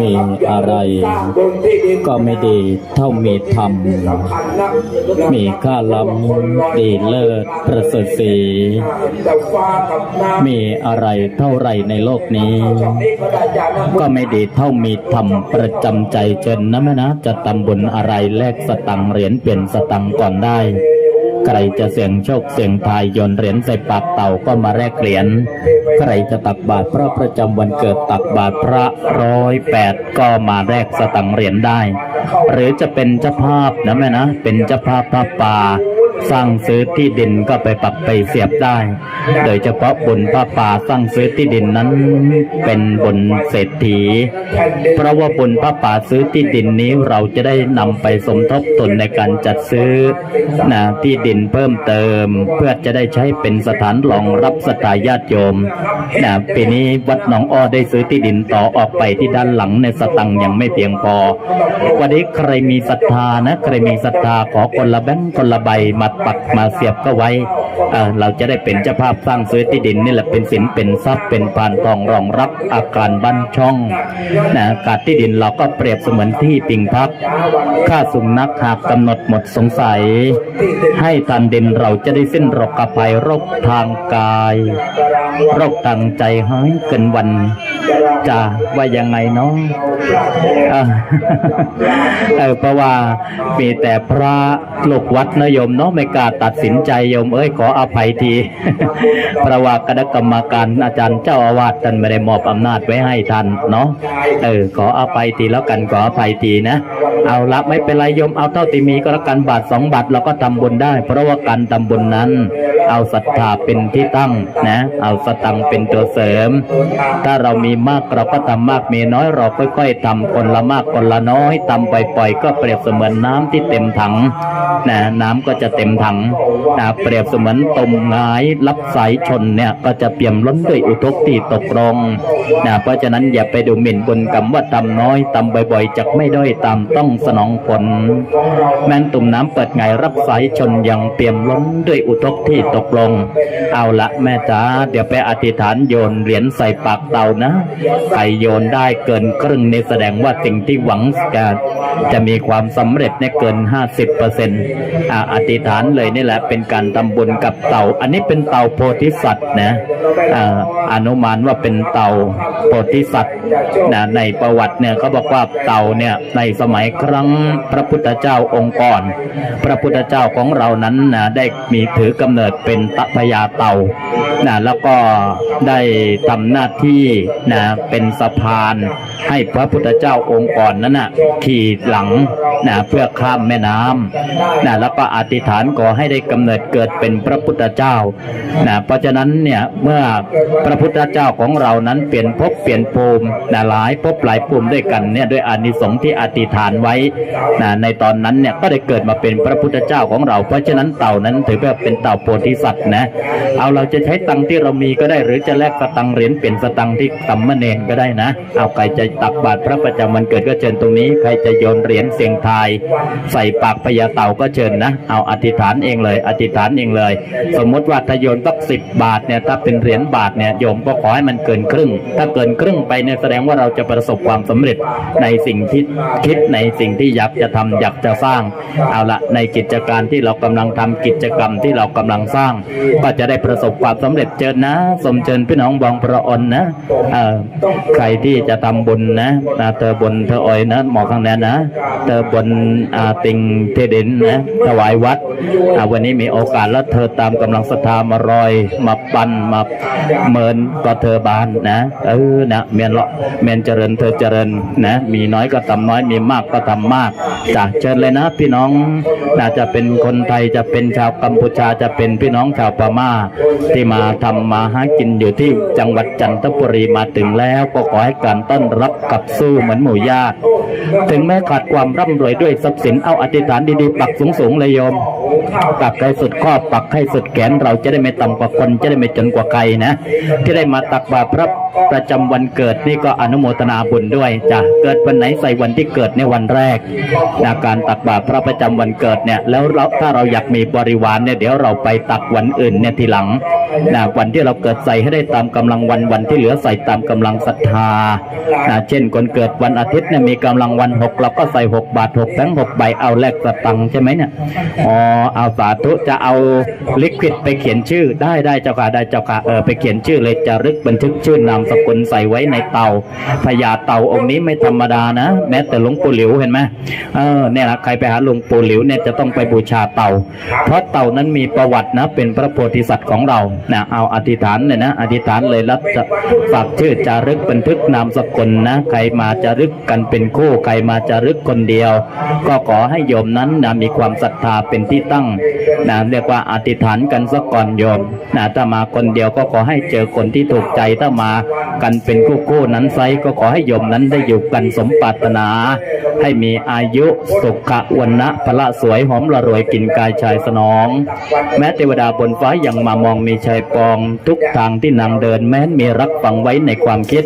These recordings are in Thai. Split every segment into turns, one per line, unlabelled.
มีอะไร ก็ไม่ดีเท่ามีธรรม มีค่าล้ำดีเลิศประเสริฐสีมีอะไรเท่าไรในโลกนี้ ก็ไม่ดีเท่ามีธรรมประจำใจเจนนะแม่นะ จะทำบุญอะไรแลกสตังเหรียญเปลี่ยนสตังก่อนได้ ใครจะเสี่ยงโชคเสี่ยงทายโยนเหรียญใส่ปากเต่าก็มาแลกเหรียญ ใครจะตักบาตรพระประจำวันเกิดตักบาตรพระร้อยแปดก็มาแลกสตังเหรียญได้ หรือจะเป็นเจ้าภาพนะแม่นะ เป็นเจ้าภาพพระป่า สร้างซื้อที่ดินก็ไปปักไปเสียบได้ โดยเฉพาะบุญพระป่าสร้างซื้อที่ดินนั้น เป็นบุญเศรษฐี เพราะว่าบุญพระป่าซื้อที่ดินนี้เราจะได้นำไปสมทบทุนในการจัดซื้อนะที่ดินเพิ่มเติม เพื่อจะได้ใช้เป็นสถานรองรับสถาญาติโยมนะปีนี้วัดหนองอ้อได้ซื้อที่ดินต่อออกไปที่ด้านหลังในสตังยังไม่เพียงพอ วันนี้ใครมีศรัทธานะ ใครมีศรัทธาขอคนละแบงค์คนละใบมาปักมาเสียบก็ไว้ เราจะได้เป็นเจ้าภาพสร้างซื้อที่ดินนี่แหละเป็นสินเป็นทรัพย์เป็นพานทองรองรับอาการบ้านช่องนะการที่ดินเราก็เปรียบเสมือนที่ปิงพัก ค่าสุนัขหากกำหนดหมดสงสัย ให้ทันดินเราจะได้สิ้นโรคภัยโรคทางกายโรคทางใจหายเกินวันจะว่ายังไงเนาะเออเพราะว่ามีแต่พระลูกวัดนโยมเนาะไม่กล้าตัดสินใจโยมเอ้ยขออภัยทีเพราะว่าคณะกรรมการอาจารย์เจ้าอาวาสท่านไม่ได้มอบอำนาจไว้ให้ท่านเนาะเออขออภัยทีแล้วกันขออภัยทีนะ เอาละไม่เป็นไรโยมเอาเท่าที่มีก็แล้วกันบาทสองบาทเราก็ทำบุญได้ เพราะว่าการทำบุญนั้น เอาศรัทธาเป็นที่ตั้งนะ เอาสตังเป็นตัวเสริม ถ้าเรามีมากเราก็ทำมากมีน้อยเราค่อย ๆทำคนละมากคนละน้อยทำปล่อยๆก็เปรียบเสมือนน้ำที่เต็มถังนะน้ำก็จะเต็มถังนะเปรียบเสมือนตมงายรับสายชนเนี่ยก็จะเปี่ยมล้นด้วยอุทกที่ตกลงนะเพราะฉะนั้นอย่าไปดูหมิ่นบนกรรมว่าทำน้อยทำบ่อยๆจะไม่ด้อยตามต้องสนองผล แม้นตุ่มน้ำเปิดไงรับสายชนยังเปี่ยมล้นด้วยอุทกที่ตกลง เอาละแม่จ๋าเดี๋ยวไปอธิษฐานโยนเหรียญใส่ปากเตานะใครโยนได้เกินครึ่งนี่แสดงว่าสิ่งที่หวังจะจะมีความสำเร็จในเกิน 50เปอร์เซ็นต์อธิษฐานเลยนี่แหละเป็นการทำบุญกับเต่า อันนี้เป็นเต่าโพธิสัตว์นะอ่าอนุมานว่าเป็นเต่าโพธิสัตว์นะในประวัติเนี่ยเขาบอกว่าเต่าเนี่ยในสมัยครั้งพระพุทธเจ้าองค์ก่อน พระพุทธเจ้าของเรานั้นนะได้มีถือกำเนิดเป็นตพยาเต่านะแล้วก็ได้ทำหน้าที่นะเป็นสะพานให้พระพุทธเจ้าองค์ก่อนนั้นนะขี่หลังนะเพื่อข้ามแม่น้ำนะแล้วก็อธิษฐานขอให้ได้กำเนิดเกิดเป็นพระพุทธเจ้านะเพราะฉะนั้นเนี่ยเมื่อพระพุทธเจ้าของเรานั้นเปลี่ยนภพเปลี่ยนภูมินะหลายภพหลายภูมิด้วยกันเนี่ยด้วยอานิสงส์ที่อธิษฐานไว้นะในตอนนั้นเนี่ยก็ได้เกิดมาเป็นพระพุทธเจ้าของเรา เพราะฉะนั้นเต่านั้นถือว่าเป็นเต่าโพธิสัตว์นะเอาเราจะใช้ตังที่เรามีก็ได้หรือจะแลกสตังเหรียญเป็นสตังที่สัมมเนนก็ได้นะ เอาใครจะตักบาตรพระประจำวันเกิดก็เชิญตรงนี้ ใครจะโยนเหรียญเสียงทาย ใส่ปากพญาเต่าก็เชิญนะ เอาอธิษฐานเองเลย อธิษฐานเองเลย สมมติว่าถ้าโยนตักสิบบาทเนี่ยถ้าเป็นเหรียญบาทเนี่ยโยมก็ขอให้มันเกินครึ่ง ถ้าเกินครึ่งไปเนี่ยแสดงว่าเราจะประสบความสำเร็จในสิ่งที่คิดในสิ่งที่อยากจะทำอยากจะสร้าง เอาละในกิจการที่เรากำลังทำกิจกรรมที่เรากำลังสร้าง ก็จะได้ประสบความสำเร็จเจิญนะ สมเจิญพี่น้องบองประอนนะใครที่จะทำบุญนะนะเธอบนเธออ่อยนะหมอข้างแนนนะเธอบนอาติงเทเดนนะถวายวัดวันนี้มีโอกาสแล้วเธอตามกำลังศรัทธามารอยมาปันมาเมินก็เธอบานนะเออนะเมียนละเมียนเจริญเธอเจริญนะมีน้อยก็ทำน้อยมีมากก็ทำมากจ้ะเชิญเลยนะพี่น้องน่าจะเป็นคนไทยจะเป็นชาวกัมพูชาจะเป็นพี่น้องชาวพม่าที่มาทำมาหากินอยู่ที่จังหวัดจันทบุรีมาถึงแล้วก็ขอให้การต้อนรับกับสู้เหมือนหมู่ญาติ ถึงแม้ขาดความร่ำรวยด้วยทรัพย์สินเอาอธิษฐานดีๆปักสูงๆเลยโยมปักให้สุดข้อปักให้สุดแขนเราจะได้ไม่ต่ำกว่าคนจะได้ไม่จนกว่าใครนะ ที่ได้มาตักบาตรพระประจำวันเกิดนี่ก็อนุโมทนาบุญด้วยจ้ะเกิดวันไหนใส่วันที่เกิดในวันแรกนะการตักบาตรพระประจำวันเกิดเนี่ยแล้วเราถ้าเราอยากมีบริวารเนี่ยเดี๋ยวเราไปตักวันอื่นเนี่ยทีหลังนะวันที่เราเกิดใส่ให้ได้ตามกำลังวันวันที่เหลือใส่ตามกำลังศรัทธานะเช่นคนเกิดวันอาทิตย์เนี่ยมีกำลังวันหกเราก็ใส่หกบาทหกแบงหกใบเอาแลกสตังค์ใช่ไหมเนี่ยอ๋อเอาสาธุจะเอาลิควิดไปเขียนชื่อได้ได้เจ้าค่ะได้เจ้าค่ะเออไปเขียนชื่อเลยจะรึกบันทึกชื่อนามสกุลใส่ไว้ในเตาพญาเตาองค์นี้ไม่ธรรมดานะ แม้แต่หลวงปู่หลิวเห็นไหมเออเนี่ยนะใครไปหาหลวงปู่หลิวเนี่ยจะต้องไปบูชาเตา เพราะเตานั้นมีประวัตินะ เป็นพระโพธิสัตว์ของเรานะเอาอธิษฐานเลยนะอธิษฐานเลยรับจะฝากชื่อจารึกบันทึกนามสกุลนะใครมาจะรึกกันเป็นคู่ใครมาจะรึกคนเดียว ก็ขอให้โยมนั้นนะมีความศรัทธาเป็นที่ตั้งนะเรียกว่าอธิษฐานกันสักก่อนโยมนะถ้ามาคนเดียวก็ขอให้เจอคนที่ถูกใจถ้ามากันเป็นคู่คู่นั้นไซก็ขอให้โยมนั้นได้อยู่กันสมปรารถนา ให้มีอายุสุขะวันนะพละสวยหอมละรวยกินกายชายสนอง แม้เทวดาบนฟ้ายังมามองมีชายปอง ทุกทางที่นางเดินแม้นมีรักฝังไว้ในความคิด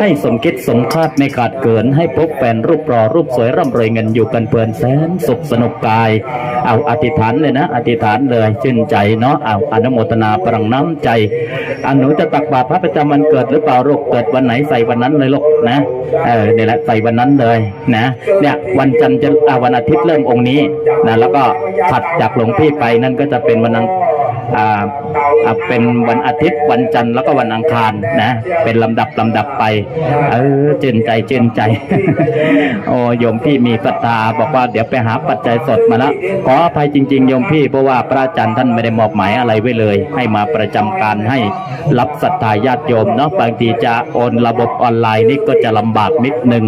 ให้สมคิดสมคาดไม่ขาดเกิน ให้พบแฟนรูปรอรูปสวยร่ำรวยเงินอยู่กันเพลินแสนสุขสนุกกาย เอาอธิษฐานเลยนะ อธิษฐานเลยชื่นใจเนาะเอาอนุโมทนาปรังน้ำใจอันหนูจะตักบาตรพระประจำวันเกิดหรือเปล่าลูกเกิดวันไหนใส่วันนั้นเลยลูกนะเออเนี่ยแหละใส่วันนั้นเลยนะเนี่ยวันจันทร์จะวันอาทิตย์เริ่มองค์นี้นะแล้วก็ถัดจากหลวงพี่ไปนั่นก็จะเป็นวันอังอ่า เป็นวันอาทิตย์วันจันทร์แล้วก็วันอังคารนะ เป็นลำดับลำดับไป เออเจนใจเจนใจ โอ้โยมพี่มีศรัทธาบอกว่าเดี๋ยวไปหาปัจจัยสดมาละขออภัยจริง ๆ โยมพี่เพราะว่าพระอาจารย์ท่านไม่ได้มอบหมายอะไรไว้เลย ให้มาประจำการให้รับศรัทธาญาติโยมเนาะบางทีจะโอนระบบออนไลน์นี่ก็จะลำบากนิดนึง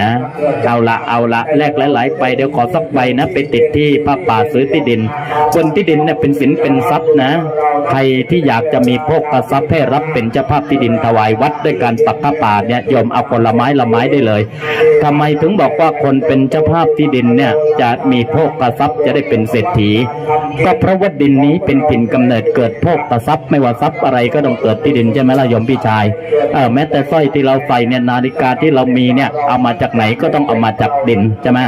นะเอาละเอาละแลกหลายๆไปเดี๋ยวขอสักใบนะไปติดที่พระป่าซื้อที่ดินบนที่ดินเนี่ยเป็นสินเป็นทรัพย์นะใครที่อยากจะมีโภคทรัพย์ให้รับเป็นเจ้าภาพที่ดินถวายวัดด้วยการปักผ้าป่าเนี่ยโยมเอาคนลไม้ละไม้ได้เลยทำไมถึงบอกว่าคนเป็นเจ้าภาพที่ดินเนี่ยจะมีโภคทรัพย์จะได้เป็นเศรษฐี ก็เพราะว่าดินนี้เป็นถิ่นกำเนิดเกิดโภคทรัพย์ไม่ว่าทรัพย์อะไรก็ต้องเกิดที่ดินใช่ไหมล่ะโยมพี่ชายเออแม้แต่สร้อยที่เราใส่เนี่ยนาฬิกาที่เรามีเนี่ยเอามาจากไหนก็ต้องเอามาจากดินใช่ไหม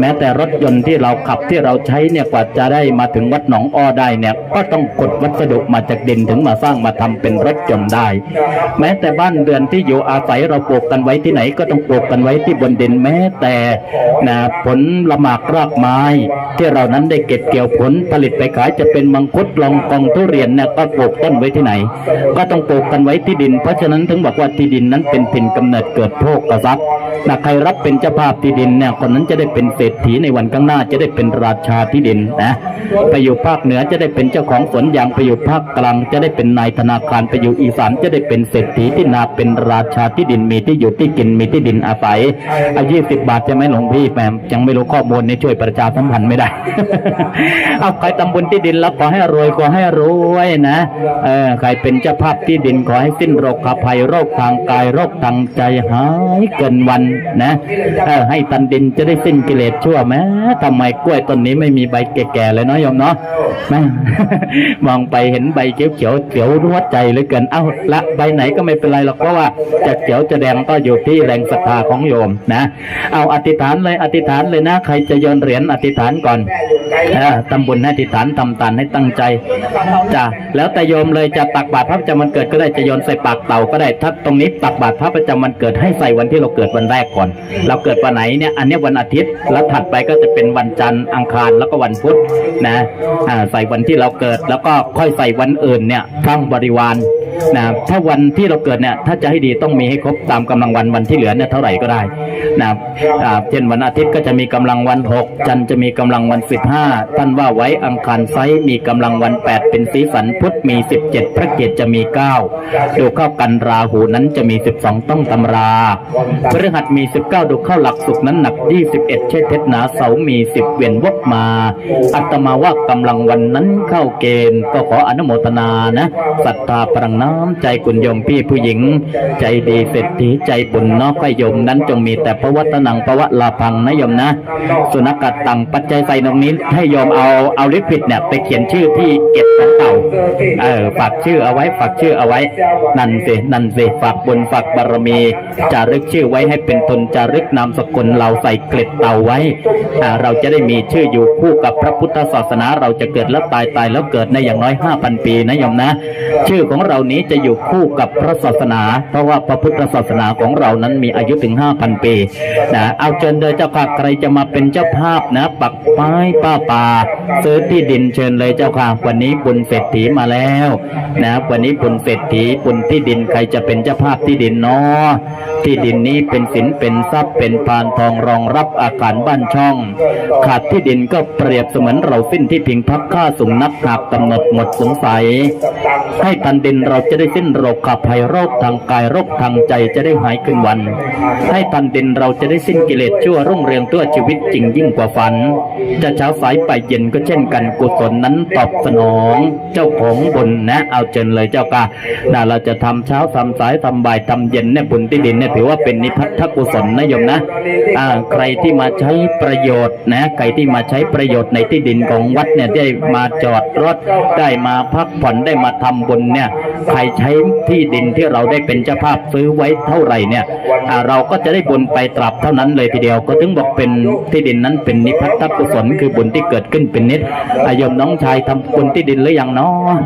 แม้แต่รถยนต์ที่เราขับที่เราใช้เนี่ยกว่าจะได้มาถึงวัดหนองอ้อได้เนี่ยก็ต้องกดวัดสดุมาจากดินถึงมาสร้างมาทำเป็นรถยนต์ได้ แม้แต่บ้านเรือนที่อยู่อาศัยเราปลูกกันไว้ที่ไหนก็ต้องปลูกกันไว้ที่บนดินแม้แต่นะผลละหมากรากไม้ ที่เรานั้นได้เก็บเกี่ยวผลผลิตไปขายจะเป็นมังคุดลองกองทุเรียนเนี่ยก็ปลูกต้นไว้ที่ไหน ก็ต้องปลูกกันไว้ที่ดิน เพราะฉะนั้นถึงบอกว่าที่ดินนั้นเป็นถิ่นกำเนิดเกิดโภคทรัพย์นะใครรับเป็นเจ้าภาพที่ดินเนี่ยคนนั้นจะได้เป็นเศรษฐีในวันข้างหน้าจะได้เป็นราชาที่ดินนะไปอยู่ภาคเหนือจะได้เป็นเจ้าของสวนยางไปอยยู่ภาคกลางจะได้เป็นนายธนาคารไปอยู่อีสานจะได้เป็นเศรษฐีที่นาเป็นราชาที่ดินมีที่อยู่ที่กินมีที่ดินอาศัยอายี่สิบบาทใช่ไหมหลวงพี่แหมยังไม่รู้ข้อมูลนี่ช่วยประชาสัมพันธ์ไม่ได้เอาใครทำบุญที่ดินแล้วขอให้รวยขอให้รวยนะเออใครเป็นเจ้าภาพที่ดินขอให้สิ้นโรคภัยโรคทางกายโรคทางใจหายเกินวันนะเออให้ตันดินจะได้สิ้นกิเลสชั่วแม้ทำไมกล้วยต้นนี้ไม่มีใบแก่ๆเลยเนาะยมเนาะแม่มองไปเห็นใบเขียวเขียวเขียวรัวใจเหลือเกินเอ้าละใบไหนก็ไม่เป็นไรหรอกเพราะว่าจะเขียวจะแดงก็อยู่ที่แรงศรัทธาของโยมนะ เอาอธิษฐานเลยอธิษฐานเลยนะ ใครจะโยนเหรียญอธิษฐานก่อนเออทำบุญให้อธิษฐานทำทานให้ตั้งใจจ้ะแล้วแต่โยมเลยจะตักบาตรพระประจำวันเกิดก็ได้จะโยนใส่ปากเต่าก็ได้ถ้าตรงนี้ตักบาตรพระประจำวันเกิดให้ใส่วันที่เราเกิดวันแรกก่อน เราเกิดวันไหนเนี่ยอันนี้วันอาทิตย์แล้วถัดไปก็จะเป็นวันจันทร์อังคารแล้วก็วันพุธนะใส่วันที่เราเกิดแล้วก็ค่อยใส่วันอื่นเนี่ยทั้งบริวาร นะถ้าวันที่เราเกิดเนี่ยถ้าจะให้ดีต้องมีให้ครบตามกำลังวันวันที่เหลือเนี่ยเท่าไหร่ก็ได้นะเช่นวันอาทิตย์ก็จะมีกำลังวันหกจันทร์จะมีกำลังวันสิบห้าท่านว่าไว้อังคารไซมีกำลังวันแปดเป็นสีสันพุธมีสิบเจ็ดพระเกตจะมีเก้าดูเข้ากันราหูนั้นจะมีสิบสองต้องตำราพฤหัสมีสิบเก้าดูเข้าหลักสุกนั้นหนักยี่สิบเอ็ดเช่เท็จหนาเสามีสิบเวียนวกมา อัตมาว่ากำลังวันนั้นเข้าเกณฑ์ก็ขออนุโมทนานะศรัทธาพลังน้น้ำใจคุณโยมพี่ผู้หญิง ใจดีเศรษฐีใจบุญนอกให้โยมนั้นจงมีแต่พระวัตนังพระวะลาพังนะโยมนะ สุนักัดตังปัจจัยใส่ตรงนี้ ให้โยมเอาเอาลิขิตเนี่ยไปเขียนชื่อที่เก็บของเก่าเออฝากชื่อเอาไว้ฝากชื่อเอาไว้ นั่นสินั่นสิฝากบุญฝากบารมีจารึกชื่อไว้ให้เป็นตนจารึกนามสกุลเราใส่เกล็ดเต่าไว้อ่าเราจะได้มีชื่ออยู่คู่กับพระพุทธศาสนาเราจะเกิดแล้วตายตายแล้วเกิดในอย่างน้อย5,000ปีนะโยมนะ ชื่อของเรานี้จะอยู่คู่กับพระศาสนา เพราะว่าพระพุทธศาสนาของเรานั้นมีอายุถึง 5,000 ปีนะเอาเชิญเลยเจ้าค่ะใครจะมาเป็นเจ้าภาพนะปักไม้ป้าป่าซื้อที่ดินเชิญเลยเจ้าค่ะวันนี้บุญเศรษฐีมาแล้วนะวันนี้บุญเศรษฐีบุญที่ดินใครจะเป็นเจ้าภาพที่ดินเนาะที่ดินนี้เป็นสินเป็นทรัพย์เป็นพานทองรองรับอาคารบ้านช่อง ขาดที่ดินก็เปรียบเสมือนเราสิ้นที่พิงพักค่าสูงนับหากกำหนดหมดสงสัย ให้ทันดินเราจะได้สิ้นโรคขับภัยโรคทางกายโรคทางใจจะได้หายขึ้นวัน ให้ทันดินเราจะได้สิ้นกิเลสชั่วรุ่งเรืองตัวชีวิตจริงยิ่งกว่าฝัน จะเช้าสายไปเย็นก็เช่นกันกุศลนั้นตอบสนอง เจ้าของบุญนะ เอาเจนเลยเจ้าค่ะน่าเราจะทำเช้าทำสายทำบ่ายทำเย็นเนี่ยบุญที่ดินเนี่ยถือว่าเป็นนิพพัทธกุศลนะโยมนะอ่าใครที่มาใช้ประโยชน์นะใครที่มาใช้ประโยชน์ในที่ดินของวัดเนี่ยได้มาจอดรถได้มาพักผ่อนได้มาทำบุญเนี่ยใครใช้ที่ดินที่เราได้เป็นเจ้าภาพซื้อไว้เท่าไหร่เนี่ยเราก็จะได้บุญไปตราบเท่านั้นเลยทีเดียว ก็ถึงบอกเป็นที่ดินนั้นเป็นนิพพัทธกุศลคือบุญที่เกิดขึ้นเป็นนิดอายมน้องชายทำบุญที่ดินหรือยังเนาะ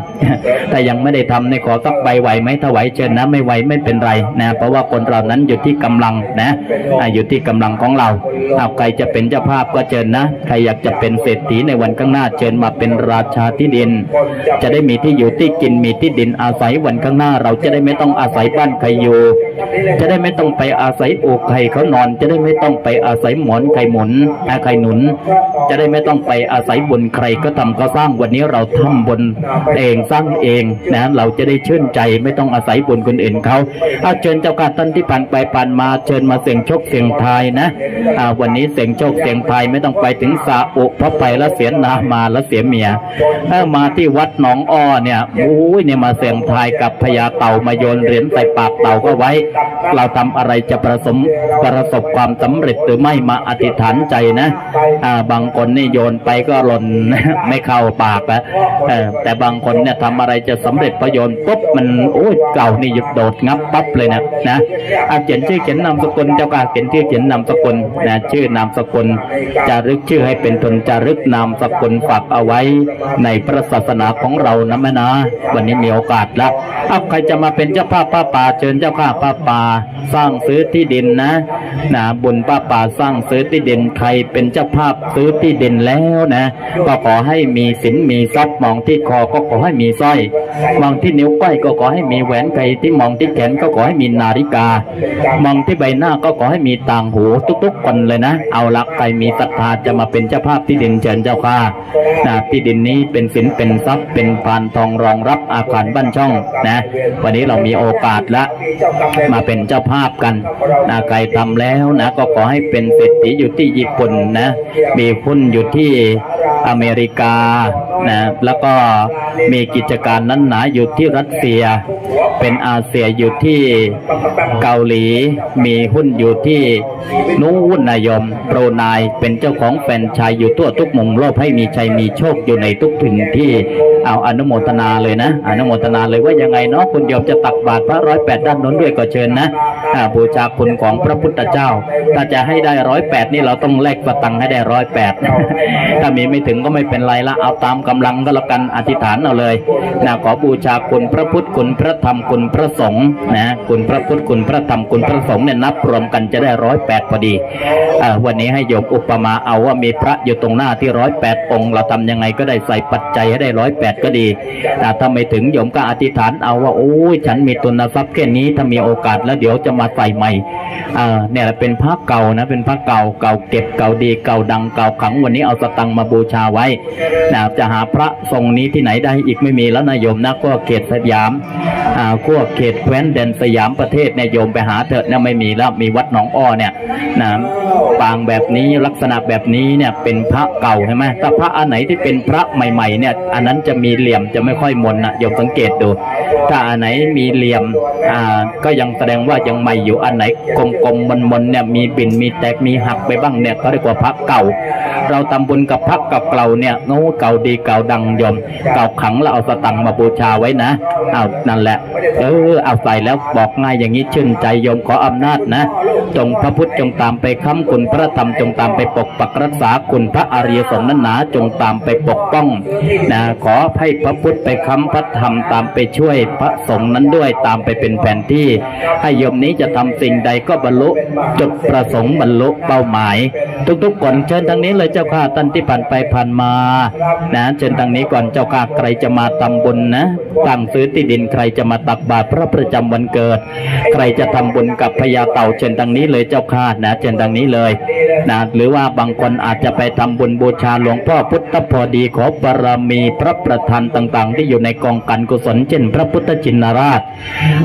ถ้ายังไม่ได้ทำในขอสักใบไหวไหมถ้าไหวเชิญนะไม่ไหวไม่เป็นไรนะเพราะว่าคนเรานั้นอยู่ที่กำลังนะอยู่ที่กำลังของเราเอาใครจะเป็นเจ้าภาพก็เชิญนะ ใครอยากจะเป็นเศรษฐีในวันข้างหน้าเชิญมาเป็นราชาที่ดิน จะได้มีที่อยู่ที่กินมีที่ดินอาศัยวันข้างหน้า เราจะได้ไม่ต้องอาศัยบ้านใครอยู่ จะได้ไม่ต้องไปอาศัยอกใครเขานอน จะได้ไม่ต้องไปอาศัยหมอนใครหมุนอาใครหนุน จะได้ไม่ต้องไปอาศัยบุญใครก็ทำก็สร้างวันนี้เราทำบุญเองสร้างเองนะเราจะได้ชื่นใจไม่ต้องอาศัยบุญคนอื่นเขาเอาเชิญเจ้าการท่านที่ผ่านไปผ่านมาเชิญมาเสี่ยงโชคเสี่ยงทายนะอาวันนี้เสี่ยงโชคเสี่ยงทายไม่ต้องไปถึงสาอุเพราะไปแล้วเสียนามาแล้วเสียเมียถ้ามาที่วัดหนองอ้อเนี่ยโอ้ยเนี่ยมาเสี่ยงทายกับพญาเต่ามาโยนเหรียญใส่ปากเต่าก็ไว้ เราทำอะไรจะประสมประสบความสำเร็จหรือไม่มาอธิษฐานใจนะอ่าบางคนนี่โยนไปก็หล่นไม่เข้าปากแล้วเออแต่บางคนเนี่ยทำอะไรจะสำเร็จพอโยนปุ๊บมันโอ้ยเก่านี่หยุดโดดงับปั๊บเลยนะนะอาเขียนชื่อเขียนนามสกุลเจ้าการเขียนชื่อเขียนนามสกุลนะชื่อนามสกุลจารึกชื่อให้เป็นทนจารึกนามสกุลฝากเอาไว้ในพระศาสนาของเรานะแม่นะ วันนี้มีโอกาสแล้วเอาใครจะมาเป็นเจ้าภาพป้าป่าเชิญเจ้าภาพป้าป่าสร้างซื้อที่ดินนะนะบุญป้าป่าสร้างซื้อที่ดินใครเป็นเจ้าภาพซื้อที่ดินแล้วนะก็ขอให้มีสินมีทรัพย์มองที่คอก็ขอให้มีสร้อย มองที่นิ้วก้อยก็ขอให้มีแหวนใครที่มองที่แขนก็ขอให้มีนาฬิกา มองที่ใบหน้าก็ขอให้มีต่างหูทุกๆคนเลยนะ เอาละใครมีศรัทธาจะมาเป็นเจ้าภาพที่ดินเชิญเจ้าค่ะนะที่ดินนี้เป็นสินเป็นทรัพย์เป็นพานทองรองรับอาคารบ้านช่องนะ วันนี้เรามีโอกาสละมาเป็นเจ้าภาพกันนะใครทำแล้วนะก็ขอให้เป็นเศรษฐีอยู่ที่ญี่ปุ่นนะมีหุ้นอยู่ที่ อเมริกานะแล้วก็มีกิจการนั้นหนาอยู่ที่รัสเซีย เป็นอาเซียอยู่ที่เกาหลี มีหุ้นอยู่ที่นู้นนายมโปรนายเป็นเจ้าของแฟนชายอยู่ทั่วทุกมุมโลกให้มีชัยมีโชคอยู่ในทุกถิ่นที่เอาอนุโมทนาเลยนะ อนุโมทนาเลยว่ายังไงเนาะคุณโยมจะตักบาตรพระร้อยแปดด้านน้นด้วยก็เชิญนะอาบูชาคุณของพระพุทธเจ้า ถ้าจะให้ได้ร้อยแปดนี่เราต้องแลกสตังให้ได้ร้อยแปดถ้ามีไม่ถึงก็ไม่เป็นไรละเอาตามกำลังก็แล้วกันอธิษฐานเอาเลยนะขอบูชาคุณพระพุทธคุณพระธรรมคุณพระสงฆ์นะคุณพระพุทธคุณพระธรรมคุณพระสงฆ์เนี่ยนับรวมกันจะได้ร้อยแปดพอดีวันนี้ให้โยมอุปมาเอาว่ามีพระอยู่ตรงหน้าที่ร้อยแปดองค์ เราทำยังไงก็ได้ใส่ปัจจัยให้ได้ร้อยแปดก็ดีอ่ถ้าไม่ถึงโยมก็อธิษฐานเอาว่าโอ้ยฉันมีทุนทรัพย์แค่นี้ถ้ามีโอกาสแล้วเดี๋ยวจะมาใส่ใหม่เนี่ยเป็นพระเก่านะเป็นพระเก่าเก่าเก็บเก่าดีเก่าดังเก่าขังวันนี้เอาสตังมาบูชาไว้นะจะหาพระทรงนี้ที่ไหนได้อีกไม่มีแล้วนะโยมนะก็เขตสยามอ่าพวกเขตแคว้นแดนสยามประเทศเนี่ยโยมไปหาเถอะเนี่ยไม่มีแล้วมีวัดหนองอ้อเนี่ยนะปางแบบนี้ลักษณะแบบนี้เนี่ยเป็นพระเก่าใช่ไหมถ้าพระอันไหนที่เป็นพระใหม่ๆเนี่ยอันนั้นจะมีเหลี่ยมจะไม่ค่อยมนนะโยมสังเกตดูถ้าอันไหนมีเหลี่ยมอ่าก็ยังแสดงว่ายังใหม่อยู่อันไหนกลมๆมนๆเนี่ยมีบินมีแตกมีหักไปบ้างเนี่ยก็เรียกว่าพระเก่า เราทำบุญกับพระเกับเก่าเนี่ยโน้เก่าดีเก่าดังยม เก่าขังแล้วเอาสตังมาบูชาไว้นะเอานั่นแหละ เออเอาใส่แล้วบอกง่ายอย่างนี้ชื่นใจยมขออำนาจนะ จงพระพุทธจงตามไปค้ำคุณพระธรรมจงตามไปปกปักรักษาคุณพระอริยสงฆ์นั้นหนาจงตามไปปกป้องนะขอให้พระพุทธไปค้ำพระธรรมตามไปช่วยพระสงฆ์นั้นด้วยตามไปเป็นแผนที่ ให้ยมนี้จะทำสิ่งใดก็บรรลุจุดประสงค์บรรลุเป้าหมาย ทุกๆคนเชิญทางนี้เลยเจ้าค่ะท่านที่ผ่านไปผ่านมานะเชิญทางนี้ก่อนเจ้าค่ะใครจะมาทำบุญนะตั้งซื้อที่ดินใครจะมาตักบาตรพระประจำวันเกิด ใครจะทำบุญกับพญาเต่าเชิญทางนี้เลยเจ้าค่ะนะเชิญทางนี้เลยนะหรือว่าบางคนอาจจะไปทำบุญบูชาหลวงพ่อพุทธพอดีขอบารมีพระประธานต่างๆ ที่อยู่ในกองกันกุศลเช่น พระพุทธจินราช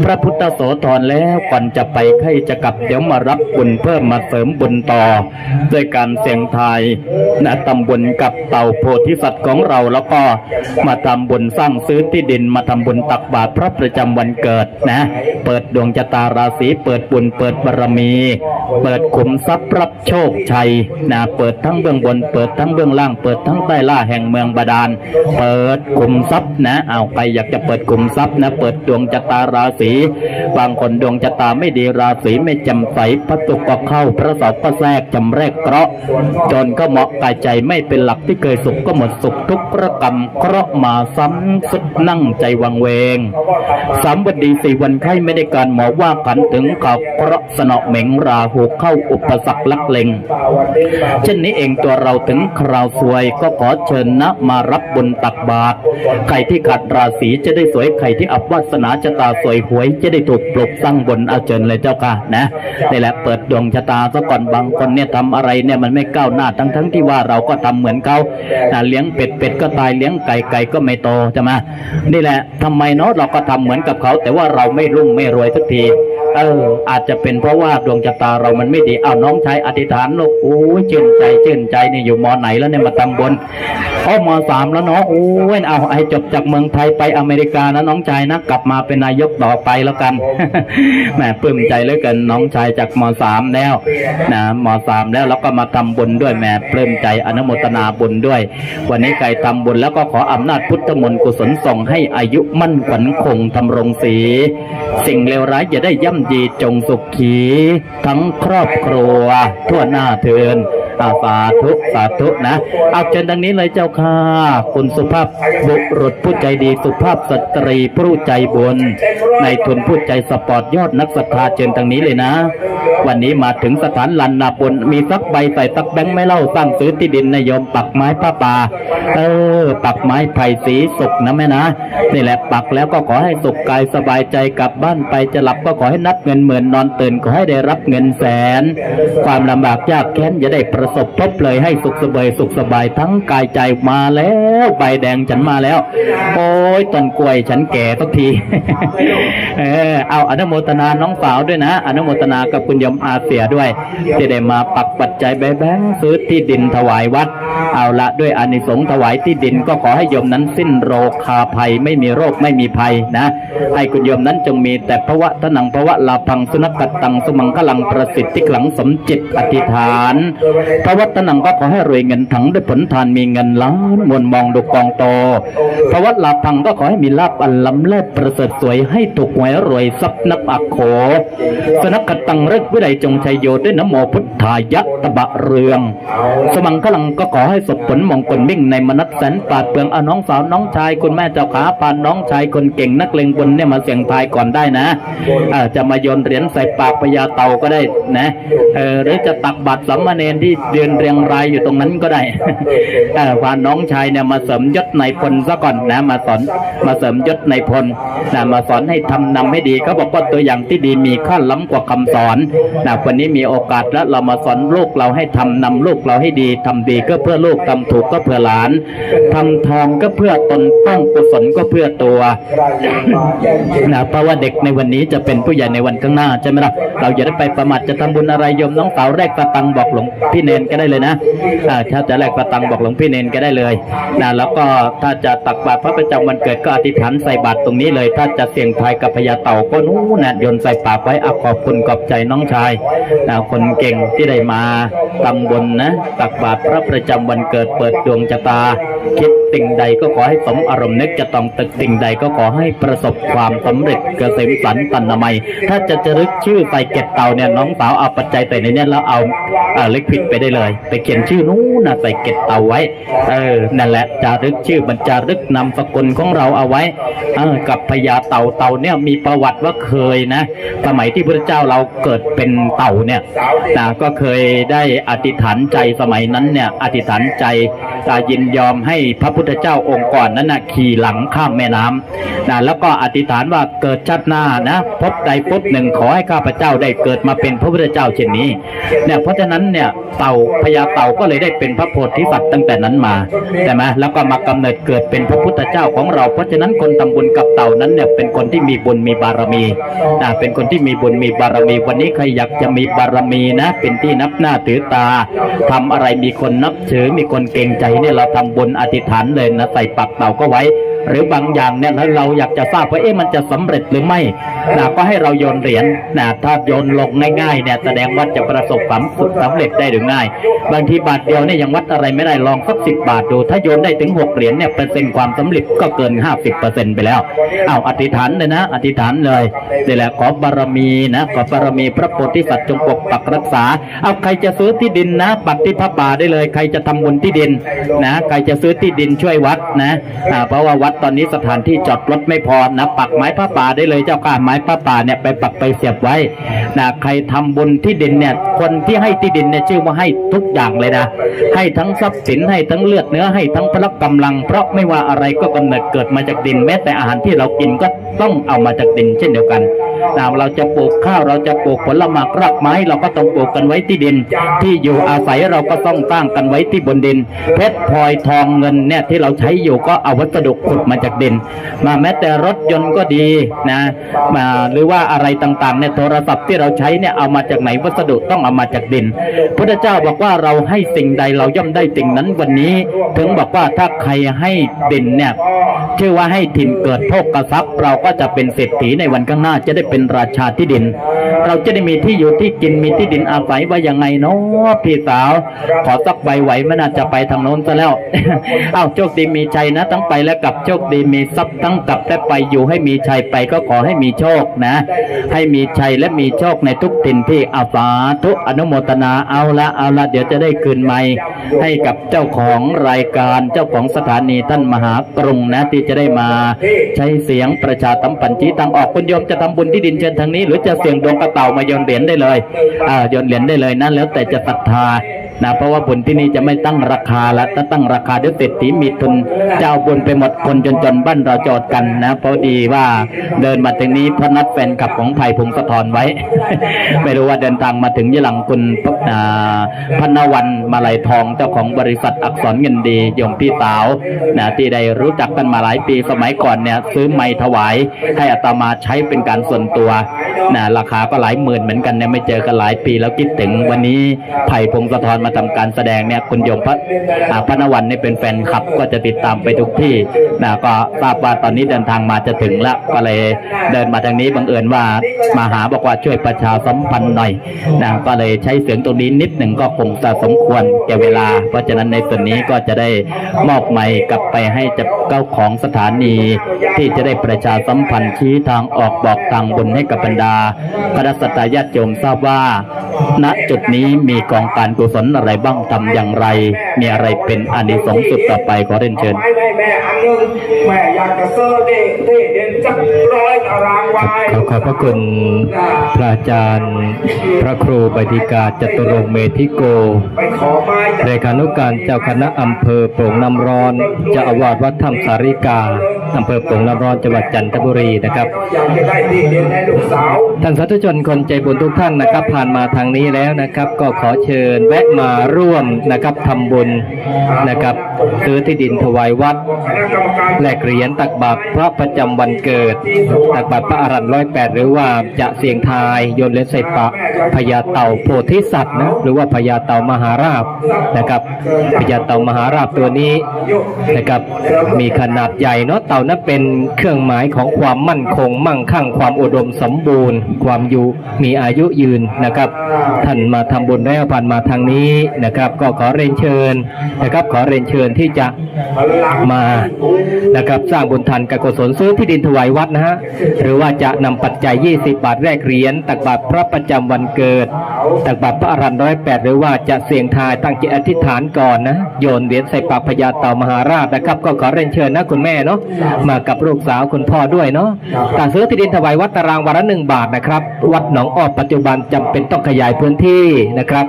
พระพุทธโสธรแล้วก่อนจะไปใครจะกลับเดี๋ยวมารับบุญเพิ่มมาเสริมบุญต่อ ด้วยการเสียงทายนะตำบุญกับเต่าโพธิสัตว์ของเราแล้วก็มาทำบุญสร้างซื้อที่ดินมาทำบุญตักบาตรพระประจำวันเกิดนะ เปิดดวงชะตาราศีเปิดบุญเปิดบารมี เปิดขุมทรัพย์รับโชคชัยนะเปิดทั้งเบื้องบน เปิดทั้งเบื้องล่าง เปิดทั้งใต้ล่าแห่งเมืองบาดาล เปิดขุมทรัพย์นะเอาใครอยากจะเปิดขุมทรัพย์นะ เปิดดวงชะตาราศีบางคนดวงชะตาไม่ดีราศีไม่จำใสพระตุกก็เข้าพระเสาก็แทรกจำแรกเคราะห์จนก็เหมาะกายใจไม่เป็นลักที่เคยสุขก็หมดสุขทุกประกรรมเคราะห์มาซ้ำสุดนั่งใจวังเวงสามวันดีสี่วันไข้ไม่ได้การหมอว่าขันถึงข่าเคราะห์สนอเหม็งราหูเข้าอุปสรรคลักเลงเช่นนี้เองตัวเราถึงคราวสวยก็ขอเชิญนะมารับบุญตักบาตรใครที่ขาดราศีจะได้สวยใครที่อับวาสนาชะตาสวยหวยจะได้ถูกปลุกสร้างบนเอาเชิญเลยเจ้าค่ะนะนี่แหละเปิดดวงชะตาซะก่อนบางคนเนี่ยทำอะไรเนี่ยมันไม่ก้าวหน้าทั้งทั้งที่ว่าเราก็ทำเหมือนเขาเลี้ยงเป็ดเป็ดก็ตายเลี้ยงไก่ไก่ก็ไม่โตใช่ไหมนี่แหละทำไมเนาะเราก็ทำเหมือนกับเขา แต่ว่าเราไม่รุ่งไม่รวยสักทีเออ อาจจะเป็นเพราะว่าดวงชะตาเรามันไม่ดีเอาน้องชายอธิษฐานลูกโอ้ยชื่นใจชื่นใจเนี่ยอยู่มอไหนแล้วเนี่ยมาทำบนอ๋อมอสามแล้วเนาะโอ้ยเอาให้จบจากเมืองไทยไปอเมริกานะน้องชายนะกลับมาเป็นนายกต่อไปแล้วกันแหมปลื้มใจเหลือเกินน้องชายจากมสามแล้วนะมสามแล้วแล้วก็มาทำบุญด้วยแหมปลื้มใจอนุโมทนาบุญด้วย วันนี้ใครทำบุญแล้วก็ขออำนาจพุทธมนต์กุศลส่งให้อายุมั่นขวัญคงทำรงศรีสิ่งเลวร้ายอย่าได้ย่ำจีจงสุขี ทั้งครอบครัวทั่วหน้าเทิน อาสาธุสาธุนะเอาเชิญดังนี้เลยเจ้าค่ะ คุณสุภาพบุรุษผู้ใจดีสุภาพสตรีผู้ใจบุญในทุนผู้ใจสปอร์ตยอดนักศรัทธาเชิญทางนี้เลยนะ วันนี้มาถึงสถานลันนาบุญมีสักใบใส่สักแบงค์ไม่เล่าสร้างซื้อที่ดินนายมปักไม้ผ้าป่าเออปักไม้ไผ่สีสุกนะแม่นะนี่แหละปักแล้วก็ขอให้สุขกายสบายใจกลับบ้านไปจะหลับก็ขอให้นับเงินหมื่นนอนตื่นขอให้ได้รับเงินแสน ความลำบากยากแค้นอย่าได้ประสบพบเลยให้สุขสบายสุขสบายทั้งกายใจมาแล้วใบแดงฉันมาแล้ว โอ้ยต้นกล้วยฉันแก่สักที เออเอาอนุโมทนาน้องสาวด้วยนะ อนุโมทนากับคุณยมอาเสียด้วยที่ได้มาปักปัจจัยแบงค์ซื้อที่ดินถวายวัด เอาละด้วยอานิสงส์ถวายที่ดินก็ขอให้โยมนั้นสิ้นโรคาภัยไม่มีโรคไม่มีภัยนะให้คุณโยมนั้นจงมีแต่พระวะทนังพระวะลาพังสุนักตังสมังคลังประสิทธิขลังสมจิตอธิษฐานพระวะทนังก็ขอให้รวยเงินถังด้วยผลทานมีเงินล้านมวลมองดูกองโตพระวะลาพังก็ขอให้มีลาบอันล้ำเลิศประเสริฐสวยให้ถูกหวยรวยทรัพย์นับอักโข สนักกตังเริกวิไลจงชัยโยด้วยน้ำโมพุทธายะตะบะเรือง สมังคลังก็ขอให้สบผลมงคลมิ่งในมนัสแสนปาดเปลืองเอาน้องสาวน้องชายคุณแม่เจ้าขาพานน้องชายคนเก่งนักเลงบนเนี่ยมาเสี่ยงทายก่อนได้นะเออจะมาโยนเหรียญใส่ปากพญาเต่าก็ได้นะเออหรือจะตักบาตรสามเณรที่ยนเรียงรายอยู่ตรงนั้นก็ได้เออพาน้องชายเนี่ยมาเสริมยศในพลซะก่อนนะมาสอนมาเสริมยศในพลนะมาสอนให้ทำนำให้ดีเขาบอกว่าตัวอย่างที่ดีมีค่าล้ำกว่าคำสอนนะวันนี้มีโอกาสแล้วเรามาสอนลูกเราให้ทำนำลูกเราให้ดีทำดีก็เพื่อลูกทำถูกก็เพื่อหลานทำทองก็เพื่อตนต้องกุศลก็เพื่อตัวนะเพราะว่าเด็กในวันนี้จะเป็นผู้ใหญ่ในวันข้างหน้าใช่ไหมล่ะเราอย่าได้ไปประมาทจะทำบุญอะไรโยมน้องสาวแรกสตังค์บอกหลวงพี่เนนก็ได้เลยนะอ่าถ้าจะแลกประตังบอกหลวงพี่เนนก็ได้เลยนะแล้วก็ถ้าจะตักบาตรพระประจำวันเกิดก็อธิษฐานใส่บาตรตรงนี้เลย ถ้าจะเสี่ยงทายกับพญาเต่าก็นู้นนะโยนใส่ปากไว้อขอบคุณขอบใจน้องชายนะคนเก่งที่ได้มาตำบลนนะตักบาตรพระประจำวันเกิดเปิดดวงชะตาคิด สิ่งใดก็ขอให้สมอารมณ์นึกจะต้องตึกสิ่งใดก็ขอให้ประสบความสำเร็จเกษมสันตันนามัย ถ้าจะจะรึกชื่อใส่เก็บเต่าเนี่ยน้องสาวเอาปัจจัยใส่ในนี้แล้วเอาเอ่อล็กผิดไปได้เลย ไปเขียนชื่อนู้นนะใส่เก็บเต่าไว้ เออนั่นแหละจารึกชื่อมันจารึกนามสกุลของเราเอาไว้เอกับพญาเต่าเต่าเนี่ยมีประวัติว่าเคยนะสมัยที่พระเจ้าเราเกิดเป็นเต่าเนี่ยนะก็เคยได้อธิษฐานใจสมัยนั้นเนี่ยอธิษฐานใจ อ่ายินยอมให้พระพุทธเจ้าองค์ก่อนนั้นนะขี่หลังข้ามแม่น้ำนะแล้วก็อธิษฐานว่าเกิดชาติหน้านะพบใดพบหนึ่งขอให้ข้าพเจ้าได้เกิดมาเป็นพระพุทธเจ้าเช่นนี้เนี่ยเพราะฉะนั้นเนี่ยเต่าพญาเต่าก็เลยได้เป็นพระโพธิสัตว์ตั้งแต่นั้นมาใช่ไหมแล้วก็มากำเนิดเกิดเป็นพระพุทธเจ้าของเรา เพราะฉะนั้นคนทำบุญกับเต่านั้นเนี่ยเป็นคนที่มีบุญมีบารมีนะเป็นคนที่มีบุญมีบารมี วันนี้ใครอยากจะมีบารมีนะ เป็นที่นับหน้าถือตาทำอะไรมีคนนับถือมีคนเกรงใจเนี่ยเราทำบุญอธิษฐานเลยนะใส่ปักเต่าก็ไว้ หรือบางอย่างเนี่ยแล้วเราอยากจะทราบว่าเอ๊ะมันจะสำเร็จหรือไม่นะก็ให้เราโยนเหรียญนะถ้าโยนลงง่ายๆเนี่ยแสดงว่าจะประสบความสุขสำเร็จได้หรือง่าย บางทีบาทเดียวเนี่ยยังวัดอะไรไม่ได้ลองสักสิบาทดู ถ้าโยนได้ถึงหกเหรียญเนี่ยเปอร์เซ็นต์ความสำเร็จก็เกินห้าสิบเปอร์เซ็นต์ไปแล้วเอาอธิษฐานเลยนะอธิษฐานเลยนี่แหละขอบารมีนะขอบารมีพระโพธิสัตว์จงปกปักรักษาเอาใครจะซื้อที่ดินนะปักที่พระป่าได้เลย ใครจะทำบุญที่ดินนะใครจะซื้อที่ดินช่วยวัดนะอ่าเพราะว่าวัดตอนนี้สถานที่จอดรถไม่พอนะปักไม้พระป่าได้เลยเจ้าข้าไม้พระป่าเนี่ยไปปักไปเสียบไว้นะใครทำบุญที่ดินเนี่ยคนที่ให้ที่ดินเนี่ยชื่อว่าให้ทุกอย่างเลยนะ ให้ทั้งทรัพย์สินให้ทั้งเลือดเนื้อให้ทั้งพละกำลัง เพราะไม่ว่าอะไรก็กำเนิดเกิดมาจากดินแม้แต่อาหารที่เรากินก็ต้องเอามาจากดินเช่นเดียวกัน นะเราจะปลูกข้าวเราจะปลูกผลไม้รากไม้เราก็ต้องปลูกกันไว้ที่ดิน ที่อยู่อาศัยเราก็ต้องสร้างกันไว้ที่บนดิน เพชรพลอยทองเงินเนี่ยที่เราใช้อยู่ก็เอาวัสดุขุดมาจากดิน มาแม้แต่รถยนต์ก็ดีนะมาหรือว่าอะไรต่างๆเนี่ยโทรศัพท์ที่เราใช้เนี่ยเอามาจากไหนวัสดุต้องเอามาจากดินพุทธเจ้าบอกว่าเราให้สิ่งใดเราย่อมได้สิ่งนั้นวันนี้ ถึงบอกว่าถ้าใครให้ดินเนี่ยชื่อว่าให้ถิ่นเกิดโภคทรัพย์เราก็จะเป็นเศรษฐีในวันข้างหน้าจะได้เป็นราชาที่ดิน เราจะได้มีที่อยู่ที่กินมีที่ดินอาศัยว่ายังไงเนาะพี่สาว ขอสักใบไหวไม่น่าจะไปทางโน้นซะแล้ว เอ้าโชคดีมีชัยนะ ทั้งไปและกลับโชคดีมีทรัพย์ทั้งกลับและไปอยู่ให้มีชัยไปก็ขอให้มีโชคนะ ให้มีชัยและมีโชคในทุกถิ่นที่อาสาทุอนุโมทนาเอาละเอาละเดี๋ยวจะได้คืนไม้ให้กับเจ้าของรายการเจ้าของสถานีท่านมหากรุงนะที่จะได้มา ใช้เสียงประชาสัมพันธ์ชี้ทางออกคุณโยมจะทำบุญที่ดินเชิญทางนี้ หรือจะเสี่ยงดวงกระเป๋ามายนเหรียญได้เลยอ่ายนเหรียญได้เลยนะแล้วแต่จะศรัทธา นะเพราะว่าบุญที่นี่จะไม่ตั้งราคาละถ้าตั้งราคาเดี๋ยวเศรษฐีมีทุนจะเอาบุญไปหมดคนจนๆบ้านเราจอดกันนะเพราะดีว่าเดินมาถึงนี้พระนัดแฟนคลับของไผ่พงศธรไว้ ไม่รู้ว่าเดินทางมาถึงยี่หลังคุณอ่าพนวันมาลัยทองเจ้าของบริษัทอักษรเงินดีโยมพี่สาวนะที่ได้รู้จักกันมาหลายปีสมัยก่อนเนี่ยซื้อไม้ถวายให้อาตมาใช้เป็นการส่วนตัวนะราคาก็หลายหมื่นเหมือนกันเนี่ยไม่เจอกันหลายปีแล้วคิดถึงวันนี้ไผ่พงศธรมาทำการแสดงเนี่ยคุณโยมพระอ่าพนวันเนี่ยเป็นแฟนคลับก็จะติดตามไปทุกที่นะก็ทราบว่าตอนนี้เดินทางมาจะถึงแล้วก็เลยเดินมาทางนี้บังเอิญว่ามาหาบอกว่าช่วยประชาสัมพันธ์หน่อยนะก็เลยใช้เสียงตรงนี้นิดหนึ่งก็คงจะสมควรแก่เวลา เพราะฉะนั้นในส่วนนี้ก็จะได้มอบไมค์กลับไปให้จับเจ้าของสถานี ที่จะได้ประชาสัมพันธ์ชี้ทางออกบอกทางบนให้กับบรรดาคณะสัตยาติโยมทราบว่า ณจุดนี้มีกองการกุศลอะไรบ้างทำอย่างไร มีอะไรเป็นอานิสงส์สุดต่อไปขอเรียนเชิญ
ไม้ให้แม่อันหนึงแม่อยากจะเซอร์เด็กเท่เด่นสักร้อยตารางวาย
ขอขอบพระคุณพระอาจารย์ พระครูบดิกาจตุรงค์เมธิโก
ไปขอไม้จาก
เลขานุการเจ้าคณะอำเภอโป่งน้ำร้อนเจ้าอาวาสวัดถ้ำสาริกา อำเภอโป่งน้ำร้อนจังหวัดจันทบุรีนะครับ
อยากจะได้ที่เด่นให้ลูกสาว
ท่านสาธุชนคนใจบุญทุกท่านนะครับ ผ่านมาทางนี้แล้วนะครับ ก็ขอเชิญแวะมามาร่วมนะครับทำบุญนะครับซื้อที่ดินถวายวัด
คณะกรรมการ
แลกเหรียญตักบาตรพระประจำวันเกิด ตักบาตรพระอรันร้อยแปดหรือว่าจะเสียงทายโยนเหรียญใส่ปะพญาเต่าโพธิสัตว์นะหรือว่าพญาเต่ามหาราบนะครับพญาเต่ามหาราบตัวนี้นะครับมีขนาดใหญ่เนาะเต่านั้นเป็นเครื่องหมายของความมั่นคง มั่งคั่งความอุดมสมบูรณ์ ความอยู่มีอายุยืนนะครับ ท่านมาทำบุญแล้วผ่านมาทางนี้นะครับ ก็ขอเรียนเชิญนะครับ ขอเรียนเชิญที่จะมานะครับสร้างบุญทันกับกุศลซื้อที่ดินถวายวัดนะฮะหรือว่าจะนำปัจจัย 20 บาทแรกเหรียญตักบาตรพระประจำวันเกิด ตักบาตรพระอรันร้อยแปดหรือว่าจะเสี่ยงทายตั้งจิตอธิษฐานก่อนนะโยนเหรียญใส่ปากพญาเต่ามหาราชนะครับ ก็ขอเรียนเชิญนะคุณแม่เนาะมากับลูกสาวคุณพ่อด้วยเนาะการซื้อที่ดินถวายวัดตารางวันละหนึ่งบาทนะครับ วัดหนองอ้อปัจจุบันจำเป็นต้องขยายพื้นที่นะครับ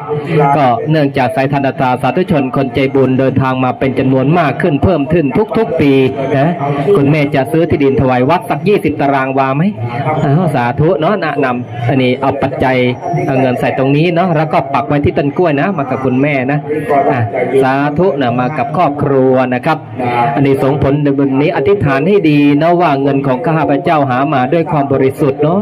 ก็เนื่องจากสายธนตราสาธุชนคนใจบุญเดินทางมาเป็นจำนวนมากขึ้นเพิ่มขึ้นทุก ๆ ปีนะคุณแม่จะซื้อที่ดินถวายวัดสัก20ตารางวาไหมอ้าวสาธุเนาะแนะนำอันนี้เอาปัจจัยเอาเงินใส่ตรงนี้เนาะแล้วก็ปักไว้ที่ต้นกล้วยนะ มากับคุณแม่นะอะสาธุนะมากับครอบครัวนะครับ อันนี้สงส์ผลในบุญนี้อธิษฐานให้ดีนะว่าเงินของข้าพเจ้าหามาด้วยความบริสุทธิ์เนาะ